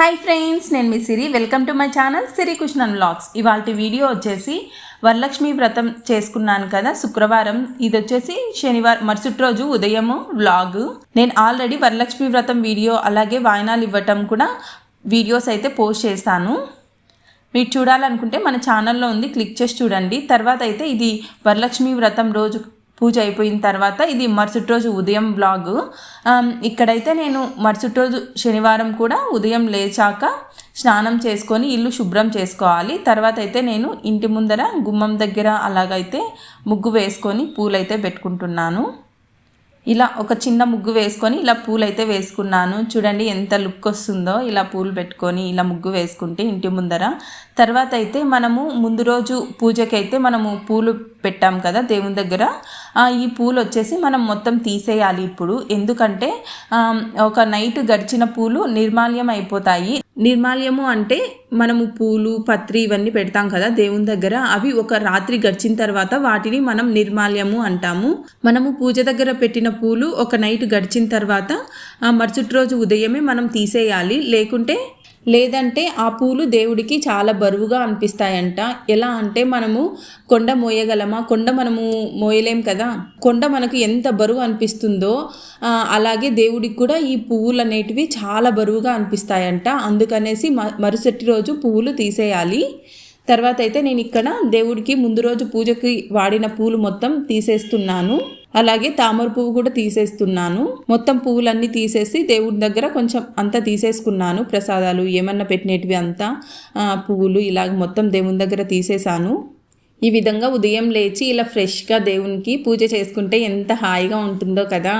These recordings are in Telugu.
హాయ్ ఫ్రెండ్స్ నేను మీ Siri. Welcome to my channel Siri Krishnan vlogs ఇవాళ వీడియో వచ్చేసి వరలక్ష్మి వ్రతం చేసుకున్నాను కదా శుక్రవారం. ఇది వచ్చేసి శనివారం మరుసటి రోజు ఉదయము వ్లాగ్ నేను ఆల్రెడీ వరలక్ష్మి వ్రతం వీడియో అలాగే వాయినాలు ఇవ్వటం కూడా వీడియోస్ అయితే పోస్ట్ చేశాను. మీరు చూడాలనుకుంటే మన ఛానల్లో ఉంది క్లిక్ చేసి చూడండి. తర్వాత అయితే ఇది వరలక్ష్మి వ్రతం రోజు పూజ అయిపోయిన తర్వాత ఇది మరుసటి రోజు ఉదయం బ్లాగ్ um, ఇక్కడైతే నేను మరుసటి రోజు శనివారం కూడా ఉదయం లేచాక స్నానం చేసుకొని ఇల్లు శుభ్రం చేసుకోవాలి. తర్వాత అయితే నేను ఇంటి ముందర గుమ్మం దగ్గర అలాగైతే ముగ్గు వేసుకొని పూలైతే పెట్టుకుంటున్నాను. ఇలా ఒక చిన్న ముగ్గు వేసుకొని ఇలా పూలు అయితే వేసుకున్నాను. చూడండి ఎంత లుక్ వస్తుందో. ఇలా పూలు పెట్టుకొని ఇలా ముగ్గు వేసుకుంటే ఇంటి ముందర. తర్వాత అయితే మనము ముందు రోజు పూజకైతే మనము పూలు పెట్టాం కదా దేవుని దగ్గర. ఈ పూలు వచ్చేసి మనం మొత్తం తీసేయాలి ఇప్పుడు. ఎందుకంటే ఒక నైట్ గడిచిన పూలు నిర్మాల్యం అయిపోతాయి. నిర్మాల్యము అంటే మనము పూలు పత్రి ఇవన్నీ పెడతాం కదా దేవుని దగ్గర. అవి ఒక రాత్రి గడిచిన తర్వాత వాటిని మనం నిర్మాల్యము అంటాము. మనము పూజ దగ్గర పెట్టిన పూలు ఒక నైట్ గడిచిన తర్వాత మరుసటి రోజు ఉదయమే మనం తీసేయాలి. లేకుంటే లేదంటే ఆ పూలు దేవుడికి చాలా బరువుగా అనిపిస్తాయంట. ఎలా అంటే మనము కొండ మోయగలమా? కొండ మనము మోయలేం కదా? కొండ మనకు ఎంత బరువు అనిపిస్తుందో అలాగే దేవుడికి కూడా ఈ పువ్వులు అనేటివి చాలా బరువుగా అనిపిస్తాయంట. అందుకనేసి మరుసటి రోజు పువ్వులు తీసేయాలి. తర్వాత అయితే నేను ఇక్కడ దేవుడికి ముందు రోజు పూజకి వాడిన పూలు మొత్తం తీసేస్తున్నాను. అలాగే తామర పువ్వు కూడా తీసేస్తున్నాను. మొత్తం పువ్వులన్నీ తీసేసి దేవుడి దగ్గర కొంచెం అంతా తీసేసుకున్నాను. ప్రసాదాలు ఏమన్నా పెట్టినవి అంతా పువ్వులు ఇలాగ మొత్తం దేవుని దగ్గర తీసేసాను ఈ విధంగా ఉదయం లేచి ఇలా ఫ్రెష్గా దేవునికి పూజ చేసుకుంటే ఎంత హాయిగా ఉంటుందో కదా.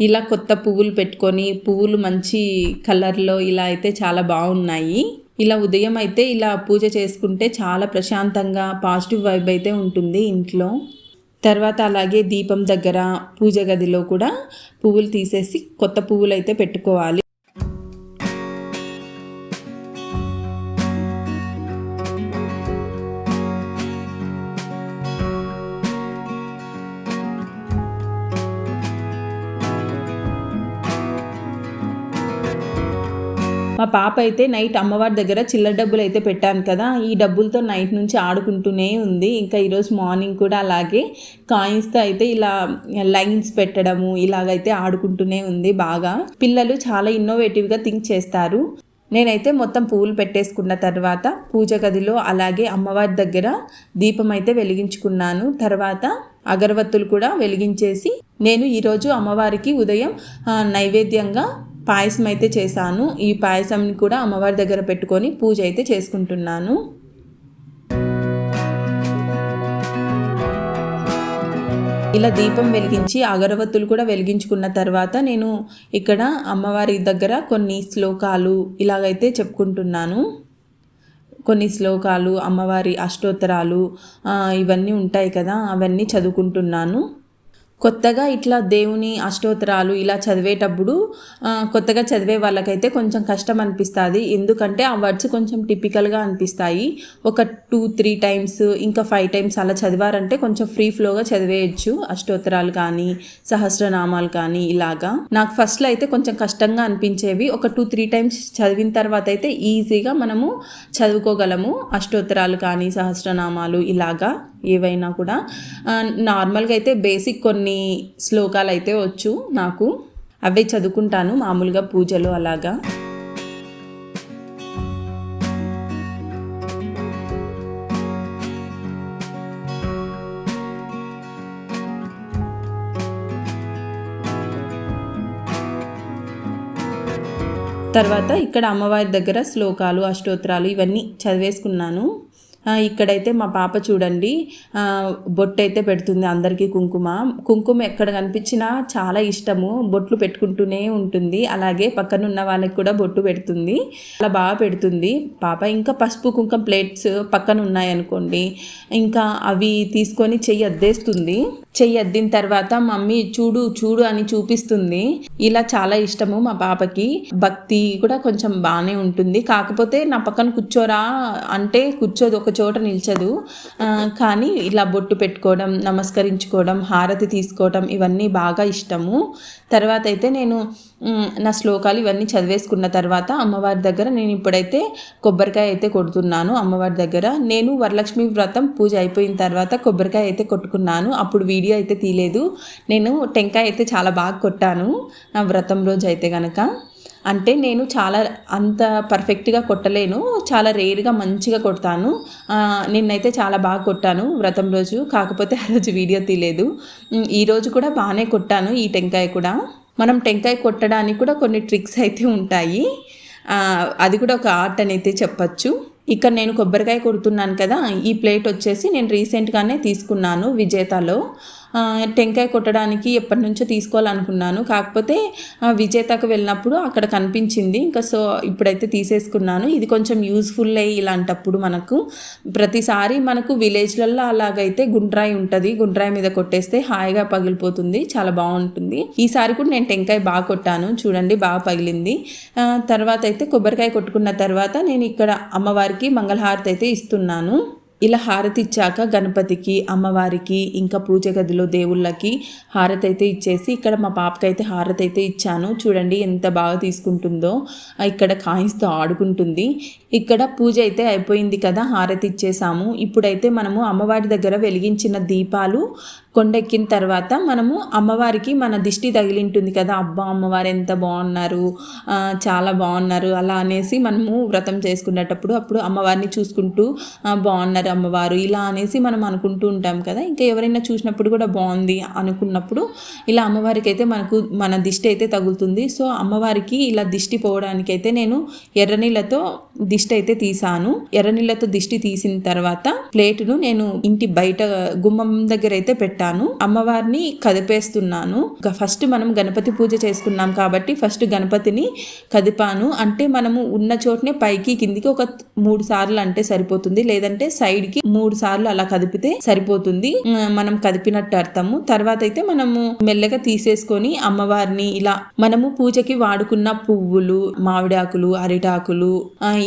ఇలా కొత్త పువ్వులు పెట్టుకొని పువ్వులు మంచి కలర్లో ఇలా అయితే చాలా బాగున్నాయి. ఇలా ఉదయం అయితే ఇలా పూజ చేసుకుంటే చాలా ప్రశాంతంగా పాజిటివ్ వైబ్ అయితే ఉంటుంది ఇంట్లో. తర్వాత అలాగే దీపం దగ్గర పూజ గదిలో కూడా పువ్వులు తీసేసి కొత్త పువ్వులు అయితే పెట్టుకోవాలి. మా పాప అయితే నైట్ అమ్మవారి దగ్గర చిల్లర డబ్బులు అయితే పెట్టాను కదా ఈ డబ్బులతో నైట్ నుంచి ఆడుకుంటూనే ఉంది. ఇంకా ఈరోజు మార్నింగ్ కూడా అలాగే కాయిన్స్తో అయితే ఇలా లైన్స్ పెట్టడము ఇలాగైతే ఆడుకుంటూనే ఉంది బాగా. పిల్లలు చాలా ఇన్నోవేటివ్గా థింక్ చేస్తారు. నేనైతే మొత్తం పువ్వులు పెట్టేసుకున్న తర్వాత పూజ గదిలో అలాగే అమ్మవారి దగ్గర దీపం అయితే వెలిగించుకున్నాను. తర్వాత అగరవత్తులు కూడా వెలిగించేసి నేను ఈరోజు అమ్మవారికి ఉదయం నైవేద్యంగా పాయసం అయితే చేశాను. ఈ పాయసంని కూడా అమ్మవారి దగ్గర పెట్టుకొని పూజ అయితే చేసుకుంటున్నాను. ఇలా దీపం వెలిగించి అగరవత్తులు కూడా వెలిగించుకున్న తర్వాత నేను ఇక్కడ అమ్మవారి దగ్గర కొన్ని శ్లోకాలు ఇలాగైతే చెప్పుకుంటున్నాను. కొన్ని శ్లోకాలు అమ్మవారి అష్టోత్తరాలు ఇవన్నీ ఉంటాయి కదా అవన్నీ చదువుకుంటున్నాను. కొత్తగా ఇట్లా దేవుని అష్టోత్తరాలు ఇలా చదివేటప్పుడు కొత్తగా చదివే వాళ్ళకైతే కొంచెం కష్టం అనిపిస్తుంది. ఎందుకంటే ఆ వర్డ్స్ కొంచెం టిపికల్గా అనిపిస్తాయి. ఒక టూ త్రీ టైమ్స్ ఇంకా ఫైవ్ టైమ్స్ అలా చదివారంటే కొంచెం ఫ్రీ ఫ్లోగా చదివేయచ్చు. అష్టోత్తరాలు కానీ సహస్రనామాలు కానీ ఇలాగా. నాకు ఫస్ట్లో అయితే కొంచెం కష్టంగా అనిపించేవి. ఒక టూ త్రీ టైమ్స్ చదివిన తర్వాత అయితే ఈజీగా మనము చదువుకోగలము. అష్టోత్తరాలు కానీ సహస్రనామాలు ఇలాగా ఏవైనా కూడా. నార్మల్గా అయితే బేసిక్ కొన్ని శ్లోకాలు అయితే వచ్చు నాకు. అవే చదువుకుంటాను మామూలుగా పూజలు అలాగా. తర్వాత ఇక్కడ అమ్మవారి దగ్గర శ్లోకాలు అష్టోత్తరాలు ఇవన్నీ చదివేసుకున్నాను. ఇక్కడైతే మా పాప చూడండి. బొట్టు అయితే పెడుతుంది అందరికీ కుంకుమ. కుంకుమ ఎక్కడ కనిపించినా చాలా ఇష్టము. బొట్లు పెట్టుకుంటూనే ఉంటుంది. అలాగే పక్కన ఉన్న వాళ్ళకి కూడా బొట్టు పెడుతుంది. చాలా బాగా పెడుతుంది. పాప ఇంకా పసుపు కుంకుమ ప్లేట్స్ పక్కన ఉన్నాయనుకోండి ఇంకా అవి తీసుకొని చెయ్యి అద్దేస్తుంది. చెయ్యి అద్దిన తర్వాత మమ్మీ చూడు చూడు అని చూపిస్తుంది. ఇలా చాలా ఇష్టము మా పాపకి. భక్తి కూడా కొంచెం బాగానే ఉంటుంది. కాకపోతే నా పక్కన కూర్చోరా అంటే కూర్చోదు ఒక చోట నిల్చదు. కానీ ఇలా బొట్టు పెట్టుకోవడం నమస్కరించుకోవడం హారతి తీసుకోవడం ఇవన్నీ బాగా ఇష్టము. తర్వాత అయితే నేను నా శ్లోకాలు ఇవన్నీ చదివేసుకున్న తర్వాత అమ్మవారి దగ్గర నేను ఇప్పుడైతే కొబ్బరికాయ అయితే కొడుతున్నాను అమ్మవారి దగ్గర. నేను వరలక్ష్మి వ్రతం పూజ అయిపోయిన తర్వాత కొబ్బరికాయ అయితే కొట్టుకున్నాను. అప్పుడు వీడియో వీడియో అయితే తీయలేదు నేను టెంకాయ అయితే చాలా బాగా కొట్టాను నా వ్రతం రోజు అయితే కనుక అంటే నేను చాలా అంత పర్ఫెక్ట్గా కొట్టలేను. చాలా రేర్గా మంచిగా కొడతాను. నిన్నైతే చాలా బాగా కొట్టాను వ్రతం రోజు. కాకపోతే ఆ రోజు వీడియో తీయలేదు ఈరోజు కూడా బాగానే కొట్టాను ఈ టెంకాయ కూడా. మనం టెంకాయ కొట్టడానికి కూడా కొన్ని ట్రిక్స్ అయితే ఉంటాయి. అది కూడా ఒక ఆర్ట్ అని అయితే చెప్పచ్చు. ఇక్కడ నేను కొబ్బరికాయ కొడుతున్నాను కదా ఈ ప్లేట్ వచ్చేసి నేను రీసెంట్గానే తీసుకున్నాను విజేతలో. టెంకాయ కొట్టడానికి ఎప్పటి నుంచో తీసుకోవాలనుకున్నాను. కాకపోతే విజేతకు వెళ్ళినప్పుడు అక్కడ కనిపించింది. ఇంకా సో ఇప్పుడైతే తీసేసుకున్నాను. ఇది కొంచెం యూస్ఫుల్ అయ్యి ఇలాంటప్పుడు మనకు. ప్రతిసారి మనకు విలేజ్లలో అలాగైతే గుండ్రాయి ఉంటుంది. గుండ్రాయి మీద కొట్టేస్తే హాయిగా పగిలిపోతుంది. చాలా బాగుంటుంది. ఈసారి కూడా నేను టెంకాయ బాగా కొట్టాను. చూడండి బాగా పగిలింది. తర్వాత అయితే కొబ్బరికాయ కొట్టుకున్న తర్వాత నేను ఇక్కడ అమ్మవారికి మంగళహారతి అయితే ఇస్తున్నాను. ఇలా హారతి ఇచ్చాక గణపతికి అమ్మవారికి ఇంకా పూజ గదిలో దేవుళ్ళకి హారతి అయితే ఇచ్చేసి ఇక్కడ మా పాపకైతే హారతి అయితే ఇచ్చాను. చూడండి ఎంత బాగా తీసుకుంటుందో. ఇక్కడ కాయిస్తో ఆడుకుంటుంది. ఇక్కడ పూజ అయితే అయిపోయింది కదా హారతి ఇచ్చేసాము. ఇప్పుడైతే మనము అమ్మవారి దగ్గర వెలిగించిన దీపాలు కొండెక్కిన తర్వాత మనము అమ్మవారికి మన దిష్టి తగిలింటుంది కదా అబ్బా అమ్మవారు ఎంత బాగున్నారు చాలా బాగున్నారు అలా అనేసి మనము వ్రతం చేసుకునేటప్పుడు అప్పుడు అమ్మవారిని చూసుకుంటూ బాగున్నారు అమ్మవారు ఇలా అనేసి మనం అనుకుంటూ ఉంటాం కదా. ఇంకా ఎవరైనా చూసినప్పుడు కూడా బాగుంది అనుకున్నప్పుడు ఇలా అమ్మవారికి అయితే మనకు మన దిష్టి అయితే తగులుతుంది. సో అమ్మవారికి ఇలా దిష్టి పోవడానికి అయితే నేను ఎర్రనీళ్ళతో దిష్టి అయితే తీసాను ఎర్రనీళ్ళతో దిష్టి తీసిన తర్వాత ప్లేటును నేను ఇంటి బయట గుమ్మం దగ్గర అయితే పెట్టాను. అమ్మవారిని కదిపేస్తున్నాను. ఫస్ట్ మనం గణపతి పూజ చేసుకున్నాం కాబట్టి ఫస్ట్ గణపతిని కదిపాను. అంటే మనము ఉన్న చోటనే పైకి కిందికి ఒక మూడు సార్లు అంటే సరిపోతుంది. లేదంటే సైడ్కి మూడు సార్లు అలా కదిపితే సరిపోతుంది. మనం కదిపినట్టు అర్థము. తర్వాత అయితే మనము మెల్లగా తీసేసుకొని అమ్మవారిని ఇలా మనము పూజకి వాడుకున్న పువ్వులు మామిడాకులు అరిటాకులు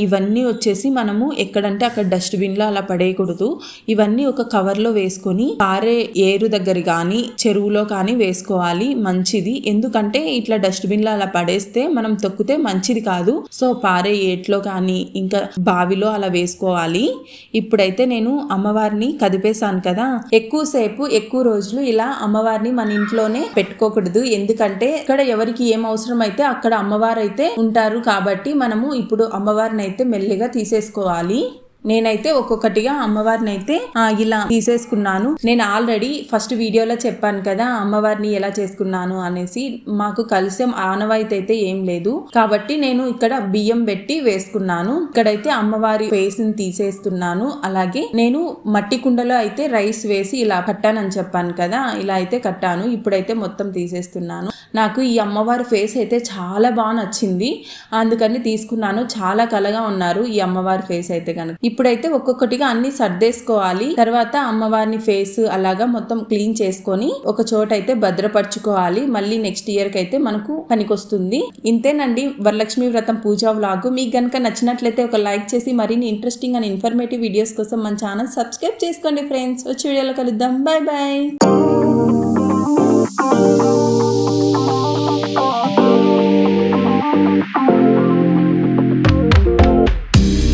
ఇవన్నీ ఇవన్నీ వచ్చేసి మనము ఎక్కడంటే అక్కడ డస్ట్బిన్లో అలా పడేయకూడదు. ఇవన్నీ ఒక కవర్లో వేసుకొని పారే ఏరు దగ్గర కానీ చెరువులో కానీ వేసుకోవాలి. మంచిది. ఎందుకంటే ఇట్లా డస్ట్బిన్లో అలా పడేస్తే మనం తొక్కితే మంచిది కాదు. సో పారే ఏట్లో కానీ ఇంకా బావిలో అలా వేసుకోవాలి. ఇప్పుడైతే నేను అమ్మవారిని కదిపేశాను కదా. ఎక్కువసేపు ఎక్కువ రోజులు ఇలా అమ్మవారిని మన ఇంట్లోనే పెట్టుకోకూడదు. ఎందుకంటే ఇక్కడ ఎవరికి ఏం అవసరం అయితే అక్కడ అమ్మవారు అయితే ఉంటారు. కాబట్టి మనము ఇప్పుడు అమ్మవారిని అయితే మెల్లిగా తీసేసుకోవాలి. నేనైతే ఒక్కొక్కటిగా అమ్మవారిని అయితే ఇలా తీసేసుకున్నాను. నేను ఆల్రెడీ ఫస్ట్ వీడియోలో చెప్పాను కదా అమ్మవారిని ఎలా చేసుకున్నాను అనేసి. మాకు కలిసం ఆనవాయితీ అయితే ఏం లేదు. కాబట్టి నేను ఇక్కడ బియ్యం పెట్టి వేసుకున్నాను. ఇక్కడైతే అమ్మవారి ఫేస్ని తీసేస్తున్నాను. అలాగే నేను మట్టి కుండలో అయితే రైస్ వేసి ఇలా కట్టానని చెప్పాను కదా ఇలా అయితే కట్టాను. ఇప్పుడైతే మొత్తం తీసేస్తున్నాను. నాకు ఈ అమ్మవారి ఫేస్ అయితే చాలా బాగా నచ్చింది. అందుకని తీసుకున్నాను. చాలా కలగా ఉన్నారు ఈ అమ్మవారి ఫేస్ అయితే కనుక ఇప్పుడైతే ఒక్కొక్కటిగా అన్ని సర్దేసుకోవాలి. తర్వాత అమ్మవారిని ఫేస్ అలాగా మొత్తం క్లీన్ చేసుకొని ఒక చోట అయితే భద్రపరచుకోవాలి. మళ్ళీ నెక్స్ట్ ఇయర్కి అయితే మనకు పనికొస్తుంది. ఇంతేనండి వరలక్ష్మి వ్రతం పూజా వ్లాగ్ మీకు గనక నచ్చినట్లయితే ఒక లైక్ చేసి మరిన్ని ఇంట్రెస్టింగ్ అండ్ ఇన్ఫర్మేటివ్ వీడియోస్ కోసం మన ఛానల్ సబ్స్క్రైబ్ చేసుకోండి ఫ్రెండ్స్ వచ్చే వీడియోలో కలుద్దాం. Bye bye